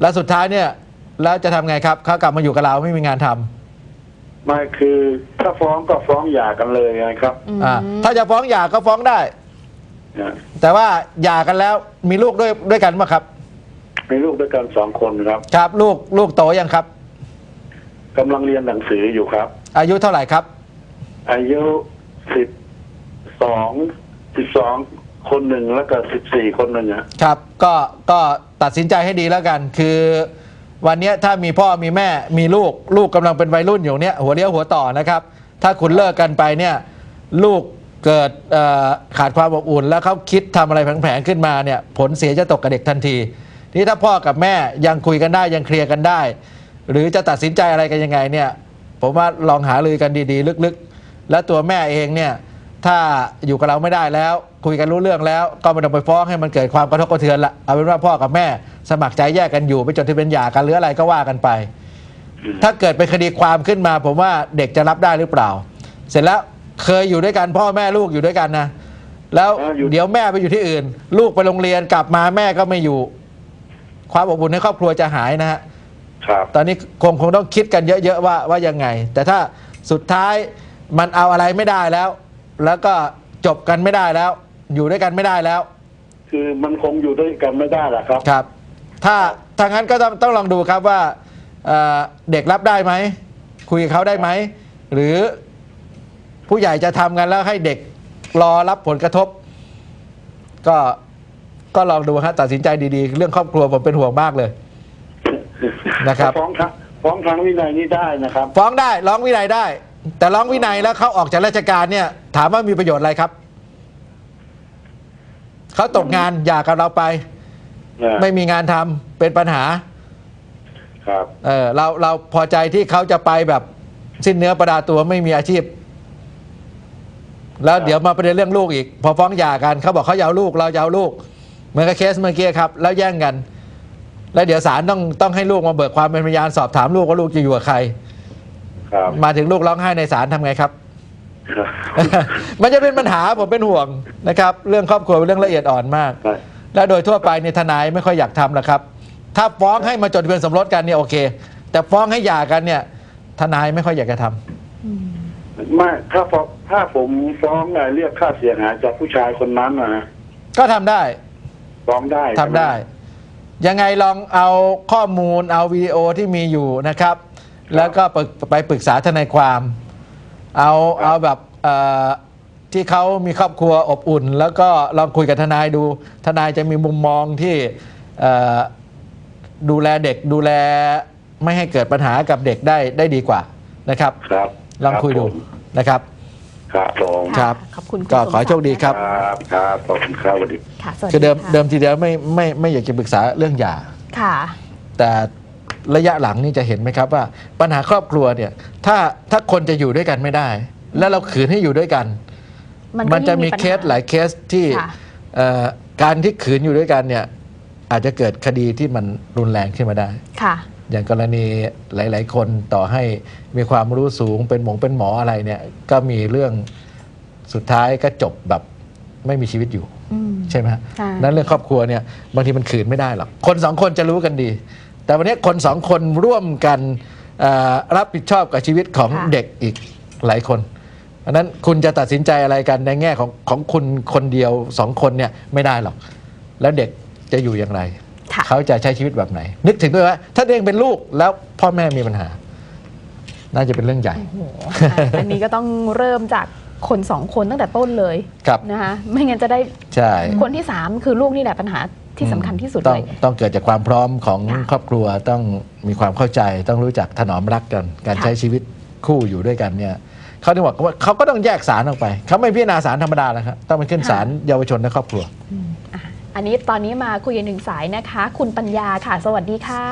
แล้วสุดท้ายเนี่ยแล้วจะทำไงครับเขากลับมาอยู่กับเราไม่มีงานทำไม่คือถ้าฟ้องก็ฟ้องหย่ากันเลยนะครับอืมอ่าถ้าจะฟ้องหย่าก็ฟ้องได้ นะแต่ว่าหย่ากันแล้วมีลูกด้วยด้วยกันไหมครับ มีลูกด้วยกันสองคนครับครับลูกลูกโตยังครับ กำลังเรียนหนังสืออยู่ครับ อายุเท่าไหร่ครับอายุสิบสองสิบสอง คนหนึ่งแล้วก็สิบสี่คนหนึ่งอะครับ ก็ก็ตัดสินใจให้ดีแล้วกัน คือวันเนี้ยถ้ามีพ่อมีแม่มีลูกลูกกำลังเป็นวัยรุ่นอยู่เนี้ยหัวเลี้ยวหัวต่อนะครับ ถ้าคุณเลิกกันไปเนี่ยลูกเกิดเอ่อขาดความอบอุ่น แล้วเขาคิดทำอะไรแผลงๆขึ้นมาเนี่ยผลเสียจะตกกับเด็กทันทีนี่ถ้าพ่อกับแม่ยังคุยกันได้ยังเคลียร์กันได้ หรือจะตัดสินใจอะไรกันยังไงเนี่ยผมว่าลองหารือกันดีๆ ลึกๆ แล้วตัวแม่เองเนี่ย ถ้าอยู่กับเราไม่ได้แล้ว คุยกันรู้เรื่องแล้ว ก็ไม่ต้องไปฟ้องให้มันเกิดความกระทบกระเทือนละเอาเป็นว่าพ่อกับแม่ สมัครใจแยกกันอยู่ไปจดทะเบียนหย่ากันหรืออะไรก็ว่ากันไป ถ้าเกิดเป็นคดีความขึ้นมา ผมว่าเด็กจะรับได้หรือเปล่า เสร็จแล้วเคยอยู่ด้วยกันพ่อแม่ลูกอยู่ด้วยกันนะแล้วเดี๋ยวแม่ไปอยู่ที่อื่น ลูกไปโรงเรียนกลับมาแม่ก็ไม่อยู่ ความอบอุ่นในครอบครัวจะหายนะฮะครับตอนนี้คงคงต้องคิดกันเยอะๆว่าว่ายังไง แต่ถ้าสุดท้ายมันเอาอะไรไม่ได้แล้ว แล้วก็จบกันไม่ได้แล้ว อยู่ด้วยกันไม่ได้แล้ว คือมันคงอยู่ด้วยกันไม่ได้แหละครับ ครับ ถ้าถ้างั้นก็ต้องต้องลองดูครับว่าเอ่อเด็กรับได้ไหม คุยกับเขาได้ไหม หรือผู้ใหญ่จะทำกันแล้วให้เด็กรอรับผลกระทบ ก็ก็ลองดูฮะตัดสินใจดีๆ เรื่องครอบครัวผมเป็นห่วงมากเลย นะครับ ฟ้องทางฟ้องทางวินัยนี่ได้นะครับ ฟ้องได้ร้องวินัยได้ แต่ร้องวินัยแล้วเขาออกจากราชการเนี่ย ถามว่ามีประโยชน์อะไรครับ เขาตกงานหย่ากับเราไปไม่มีงานทำเป็นปัญหา ครับ เออเราเราพอใจที่เขาจะไปแบบสิ้นเนื้อประดาตัวไม่มีอาชีพ แล้วเดี๋ยวมาประเด็นเรื่องลูกอีก พอฟ้องหย่ากันเขาบอกเขาจะเอาลูกเราจะเอาลูกเหมือนกับเคสเมื่อกี้ครับ แล้วแย่งกัน แล้วเดี๋ยวศาลต้องต้องให้ลูกมาเบิกความเป็นพยานสอบถามลูกว่าลูกจะอยู่กับใคร ครับ มาถึงลูกร้องไห้ในศาลทำไงครับ มันจะเป็นปัญหาผมเป็นห่วงนะครับ เรื่องครอบครัวเป็นเรื่องละเอียดอ่อนมากครับแล้วโดยทั่วไปเนี่ยทนายไม่ค่อยอยากทำหรอกครับ ถ้าฟ้องให้มาจดทะเบียนสมรสกันเนี่ยโอเค แต่ฟ้องให้หย่ากันเนี่ย ทนายไม่ค่อยอยากจะทำไม่ถ้าฟ้องถ้าผมฟ้องเรียกค่าเสียหายจากผู้ชายคนนั้นนะก็ทำได้ ฟ้องได้ทำได้ ยังไงลองเอาข้อมูลเอาวิดีโอที่มีอยู่นะครับ แล้วก็ไปไปปรึกษาทนายความ เอาเอาแบบเอ่อที่เขามีครอบครัวอบอุ่น แล้วก็ลองคุยกับทนายดู ทนายจะมีมุมมองที่เอ่อดูแลเด็กดูแลไม่ให้เกิดปัญหากับเด็กได้ได้ดีกว่านะครับ ครับลองคุยดูนะครับ ครับผมครับขอบคุณก็ณสมขอให้โชคดีครับครับครับขอบคุณครับสวัสดี ค่ะสวัสดีคือเดิมค่ะเดิมทีเดียวไม่ไม่ไม่อยากจะปรึกษาเรื่องหย่า ค่ะ แต่ ระยะหลังนี่จะเห็นไหมครับว่า ปัญหาครอบครัวเนี่ยถ้าถ้าคนจะอยู่ด้วยกันไม่ได้ แล้วเราขืนให้อยู่ด้วยกัน มันมันก็จะยิ่งมีปัญเคสหลายเคสที่ค่ะเอ่อการที่ขืนอยู่ด้วยกันเนี่ยอาจจะเกิดคดีที่มันรุนแรงขึ้นมาได้ค่ะ อย่างกรณีหลาย ๆ คนต่อให้มีความรู้สูงเป็นหมงเป็นหมออะไรเนี่ยก็มีเรื่องสุดท้ายก็จบแบบไม่มีชีวิตอยู่อืมใช่ไหมฮะใช่นั้นเรื่องครอบครัวเนี่ยบางทีมันขืนไม่ได้หรอก คนสองคนจะรู้กันดี แต่วันนี้คนสองคนร่วมกันเอ่อรับผิดชอบกับชีวิตของค่ะเด็กอีกหลายคนเพราะฉะนั้นคุณจะตัดสินใจอะไรกันในแง่ของของคุณคนเดียวสองคนเนี่ยไม่ได้หรอก แล้วเด็กจะอยู่อย่างไรค่ะเขาจะใช้ชีวิตแบบไหน นึกถึงด้วยว่า ถ้าตัวเองเป็นลูกแล้วพ่อแม่มีปัญหา น่าจะเป็นเรื่องใหญ่โอ้โหอะอันนี้ก็ต้องเริ่มจากคนสองคนตั้งแต่ต้นเลยครับนะคะไม่งั้นจะได้ใช่คนที่สามคือลูกนี่แหละปัญหา ที่สำคัญที่สุดต้อเลงยต้องเกิดจากความพร้อมของค่ะครอบครัวต้องมีความเข้าใจ ต้องรู้จักถนอมรักกัน การค่ะ ใช้ชีวิตคู่อยู่ด้วยกันเนี่ยเขาถึงบอกว่าเขาก็ต้องแยกสารออกไปเขาไม่พิจารณาสารธรรมดาแล้วครับต้องไปขึ้นศาลเยาวชนและครอบครัวอะอันนี้ตอนนี้มาคุยกันหนึ่งสายนะคะ คุณปัญญาค่ะ สวัสดีค่ะ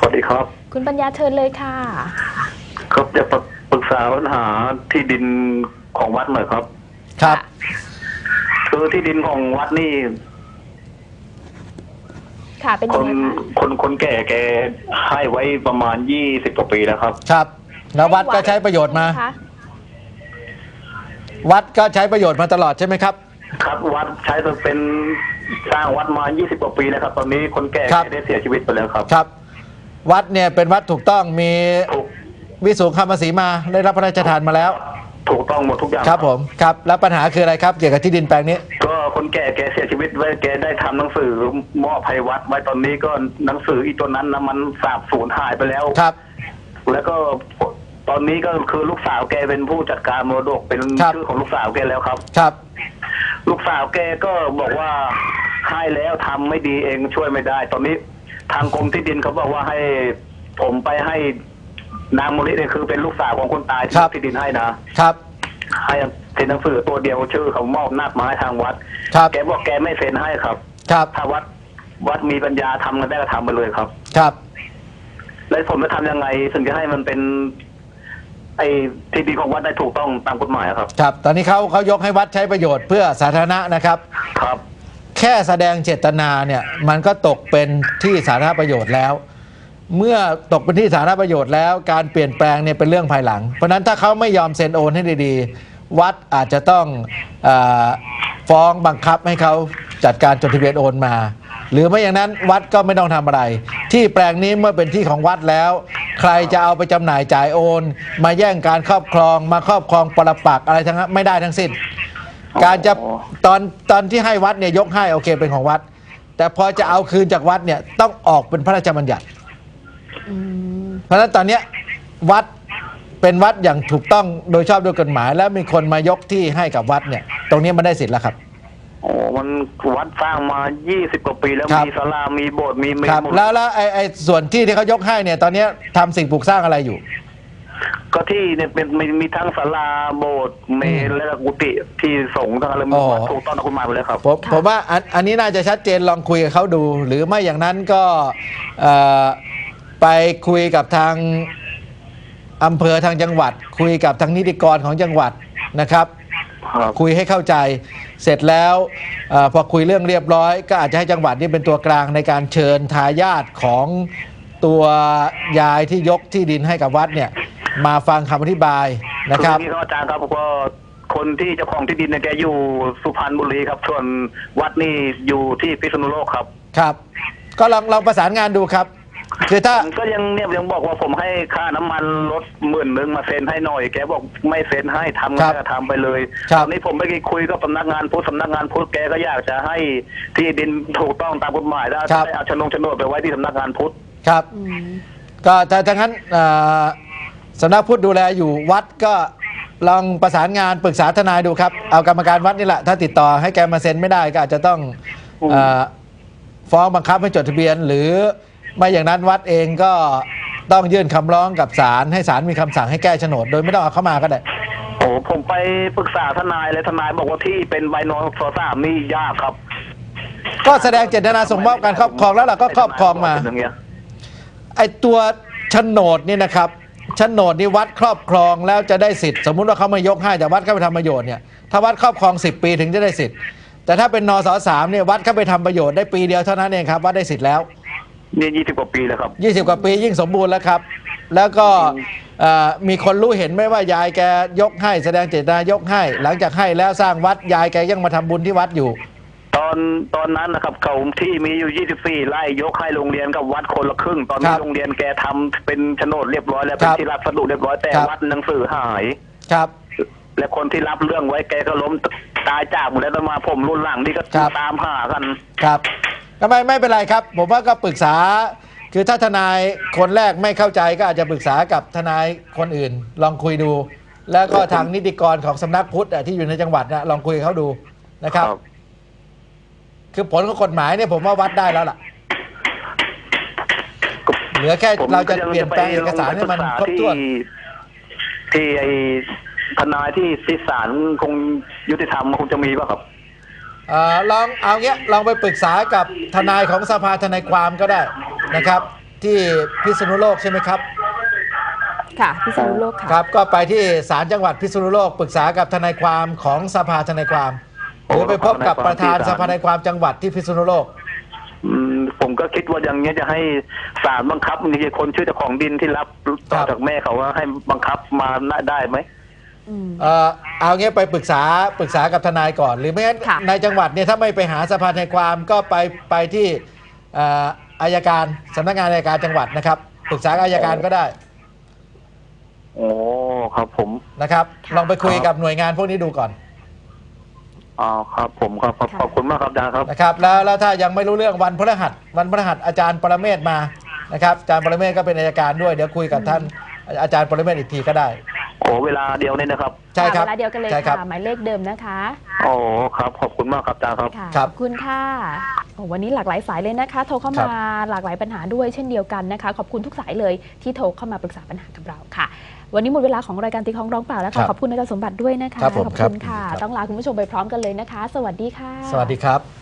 สวัสดีครับคุณปัญญาเชิญเลยค่ะ ครับจะปรึกษาปัญหาที่ดินของวัดหน่อยครับ ครับ คือที่ดินของวัดนี่ ค่ะ เป็นคยังนไงคะคนคนแก่แกให้ไว้ประมาณยี่สิบกว่าปีแล้วครับ ครับ แล้ววัดก็ใช้ประโยชน์มา คะวัดก็ใช้ประโยชน์มาตลอดใช่ไหมครับ ครับวัดใช้เป็นสร้างวัดมา20กว่าปีแล้วครับ ตอนนี้คนแก่ครับได้เสียชีวิตไปแล้วครับครับ วัดเนี่ยเป็นวัดถูกต้องมีถูกวิสุงคำภาษีมาได้รับพระราชทานมาแล้ว ถูกต้องหมดทุกอย่างครับผมครับแล้วปัญหาคืออะไรครับเกี่ยวกับที่ดินแปลงนี้ ก็คนแก่แกเสียชีวิตไว้แกได้ทำหนังสือมอบให้วัดไว้ตอนนี้ก็หนังสืออีตัวนั้นนะมันสาบสูญหายไปแล้ว ครับ แล้วก็ตอนนี้ก็คือลูกสาวแกเป็นผู้จัดการมรดกเป็นครับ ชื่อของลูกสาวแกแล้วครับ ครับ ลูกสาวแกก็บอกว่าให้แล้วทำไม่ดีเองช่วยไม่ได้ ตอนนี้ทางกรมที่ดินเขาบอกว่าให้ผมไปให้ นางมลิเนี่ยคือเป็นลูกสาวของคนตายที่ครับ ที่ดินให้นะครับ ให้เซ็นหนังสือตัวเดียวชื่อเขามอบนาดไม้ทางวัด ครับ แกบอกแกไม่เซ็นให้ครับ ครับ ถ้าวัดวัดมีปัญญาทำกันได้ก็ทำไปเลยครับ ครับ แล้วผมจะทำยังไงถึงจะให้มันเป็น ไอ้ที่ดินของวัดได้ถูกต้องตามกฎหมายอะครับ ครับ ตอนนี้เขาเขายกให้วัดใช้ประโยชน์เพื่อสาธารณะนะครับ ครับ แค่แสดงเจตนาเนี่ยมันก็ตกเป็นที่สาธารณประโยชน์แล้ว เมื่อตกเป็นที่สาธารณประโยชน์แล้วการเปลี่ยนแปลงเนี่ยเป็นเรื่องภายหลัง เพราะนั้นถ้าเขาไม่ยอมเซ็นโอนให้ดีๆ วัดอาจจะต้องเออฟ้องบังคับให้เขาจัดการจดทะเบียนโอนมา หรือไม่อย่างนั้นวัดก็ไม่ต้องทำอะไร ที่แปลงนี้เมื่อเป็นที่ของวัดแล้ว ใครจะเอาไปจำหน่ายจ่ายโอน มาแย่งการครอบครองมาครอบครองปรปักษ์อะไรทั้งนั้นไม่ได้ทั้งสิ้น การจะตอนตอนที่ให้วัดเนี่ยยกให้โอเคเป็นของวัด แต่พอจะเอาคืนจากวัดเนี่ยต้องออกเป็นพระราชบัญญัติ เพราะฉะนั้นตอนเนี้ยวัดเป็นวัดอย่างถูกต้องโดยชอบด้วยกฎหมาย แล้วมีคนมายกที่ให้กับวัดเนี่ย ตรงนี้มันได้สิทธิ์แล้วครับ โอ้มันวัดสร้างมา 20 กว่าปีแล้วครับ มีศาลามีโบสถ์มีเมนครับ หมดแล้วแล้วไอ้ไอ้ส่วนที่ที่เขายกให้เนี่ยตอนเนี้ยทำสิ่งปลูกสร้างอะไรอยู่ ก็ที่เนี่ยเป็นมีมีทั้งศาลาโบสถ์เมนและก็กุฏิที่สงฆ์ทั้งอะไรมีอ๋อวัดถูกต้องตามกฎหมายไปแล้วครับ ผมผมว่าอันอันนี้น่าจะชัดเจนลองคุยกับเขาดู หรือไม่อย่างนั้นก็เอ่อ ไปคุยกับทางอำเภอทางจังหวัด คุยกับทางนิติกรของจังหวัดนะครับ ครับ คุยให้เข้าใจเสร็จแล้วเออพอคุยเรื่องเรียบร้อย ก็อาจจะให้จังหวัดนี่เป็นตัวกลางในการเชิญทายาทของตัวยายที่ยกที่ดินให้กับวัดเนี่ยมาฟังคำอธิบายนะครับออย่างนี้ครับอาจารย์ครับก็คนที่เจ้าของที่ดินเนี่ยแกอยู่สุพรรณบุรีครับ ส่วนวัดนี่อยู่ที่พิษณุโลกครับ ครับ ก็ลองลองประสานงานดูครับ คือถ้า ผมก็ยังเนี่ยยังบอกว่าผมให้ค่าน้ำมันรถหมื่นหนึ่งมาเซ็นให้หน่อย แกบอกไม่เซ็นให้ทำครังานบก็ทำไปเลยครับตอนนี้ผมไปคุยกับสำนักงานพุทธสำนักงานพุทธแกก็อยากจะให้ที่ดินถูกต้องตามกฎหมายแล้วครับ ได้เอาโฉนงโฉนดไปไว้ที่สำนักงานพุทธครับอืมก็ถ้าถ้างั้นเอ่อสำนักพุทธดูแลอยู่วัดก็ลองประสานงานปรึกษาทนายดูครับ เอากรรมการวัดนี่แหละ ถ้าติดต่อให้แกมาเซ็นไม่ได้ก็อาจจะต้องอืมเออฟ้องบังคับให้จดทะเบียน หรือ ไม่อย่างนั้นวัดเองก็ต้องยื่นคำร้องกับศาลให้ศาลมีคำสั่งให้แก้โฉนด โดยไม่ต้องเอาเข้ามาก็ได้ โอ้ผมไปปรึกษาทนายเลยทนายบอกว่าที่เป็นใบนอนสสามนี่ยากครับก็แสดงเจตนาส่งมอบการครอบครองแล้วล่ะก็ครอบครองมาเป็นอย่างเงี้ยไอตัวโฉนดนี่นะครับโฉนดนี่วัดครอบครองแล้วจะได้สิทธิ์สมมุติว่าเขามายกให้แต่วัดเข้าไปทำประโยชน์เนี่ยถ้าวัดครอบครอง 10 ปีถึงจะได้สิทธิ์แต่ถ้าเป็นนสสามเนี่ยวัดเข้าไปทำประโยชน์ได้ปีเดียวเท่านั้นเองครับวัดได้สิทธิ์แล้ว นี่ยี่สิบกว่าปีแล้วครับ 20 กว่าปียิ่งสมบูรณ์แล้วครับ แล้วก็เอ่อมีคนรู้เห็นไหมว่ายายแกยกให้แสดงเจตนายกให้ หลังจากให้แล้วสร้างวัดยายแกยังมาทำบุญที่วัดอยู่ ตอนตอนนั้นนะครับเขาที่มีอยู่24ไร่ยกให้โรงเรียนกับวัดคนละครึ่ง ตอนคนี้รับโรงเรียนแกทำเป็นโฉนดเรียบร้อยแล้วเป็คนรับที่รับสดุเรียบร้อยแต่ครับ วัดหนังสือหาย ครับ และคนที่รับเรื่องไว้แกก็ล้มตายจากหมดแล้วต่อมาผมรุ่นหลังนี่ก็ครับ ตามหากัน ครับ ก็ไม่ไม่เป็นไรครับ ผมว่าก็ปรึกษา คือถ้าทนายคนแรกไม่เข้าใจก็อาจจะปรึกษากับทนายคนอื่น ลองคุยดู แล้วก็ทางนิติกรของสำนักพุทธอะที่อยู่ในจังหวัดนะลองคุยกับเขาดูนะครับ คือผลของกฎหมายเนี่ยผมว่าวัดได้แล้วล่ะ เหลือแค่ผมเราจะก็ยังเปลี่ยนแปลงเอกสารให้มันครบถ้วน ที่ที่ไอทนายที่ที่ศาลคงยุติธรรมคงจะมีป่ะครับ เอ่อลองเอาเงี้ยลองไปปรึกษากับทนายของสภาทนายความก็ได้นะครับ ที่พิษณุโลกใช่ไหมครับ ค่ะพิษณุโลกค่ะ ครับก็ไปที่ศาลจังหวัดพิษณุโลกปรึกษากับทนายความของสภาทนายความ หรือไปพบกับประธานสภาทนายความจังหวัดที่พิษณุโลก อืมผมก็คิดว่าอย่างเงี้ยจะให้ศาลบังคับมีคนชื่อเจ้าของดินที่รับต่อครับ จากแม่เขาว่าให้บังคับมาได้ไหมอืม เอ่อเอาเงี้ยไปปรึกษาปรึกษากับทนายก่อน หรือไม่งั้นค่ะ ในจังหวัดเนี่ยถ้าไม่ไปหาสภาทนายความก็ไปไปที่เอ่ออายการสำนักงานอายการจังหวัดนะครับปรึกษากับอายการก็ได้โอ้ครับผม นะครับค่ะลองไปคุยกับหน่วยงานพวกนี้ดูก่อนอ๋อครับผมครับขอบค่ะขอบคุณมากครับอาจารย์ครับ นะครับแล้วแล้วถ้ายังไม่รู้เรื่องวันพฤหัสวันพฤหัสอาจารย์ปรเมศมานะครับอาจารย์ปรเมศก็เป็นอายการด้วยเดี๋ยวคุยกับท่านอาจารย์ปรเมศอีกทีก็ได้ โอ้เวลาเดียวเนี่ยนะครับ ใช่ครับเวลาเดียวกันเลยใช่ครับ ค่ะหมายเลขเดิมนะคะโอ้ครับ ขอบคุณมากครับอาจารย์ครับ ค่ะครับขอบคุณค่ะโอ้วันนี้หลากหลายสายเลยนะคะ โทรเข้าครัมาบหลากหลายปัญหาด้วยเช่นเดียวกันนะคะ ขอบคุณทุกสายเลยที่โทรเข้ามาปรึกษาปัญหากับเราค่ะ วันนี้หมดเวลาของรายการตีของร้องเปล่าแล้วครัค่ะบขอบคุณอาจารย์สมบัติด้วยนะคะครับผมขอบครับคุณค่ะ ครับ ต้องลาคุณผู้ชมไปพร้อมกันเลยนะคะ สวัสดีค่ะ สวัสดีครับ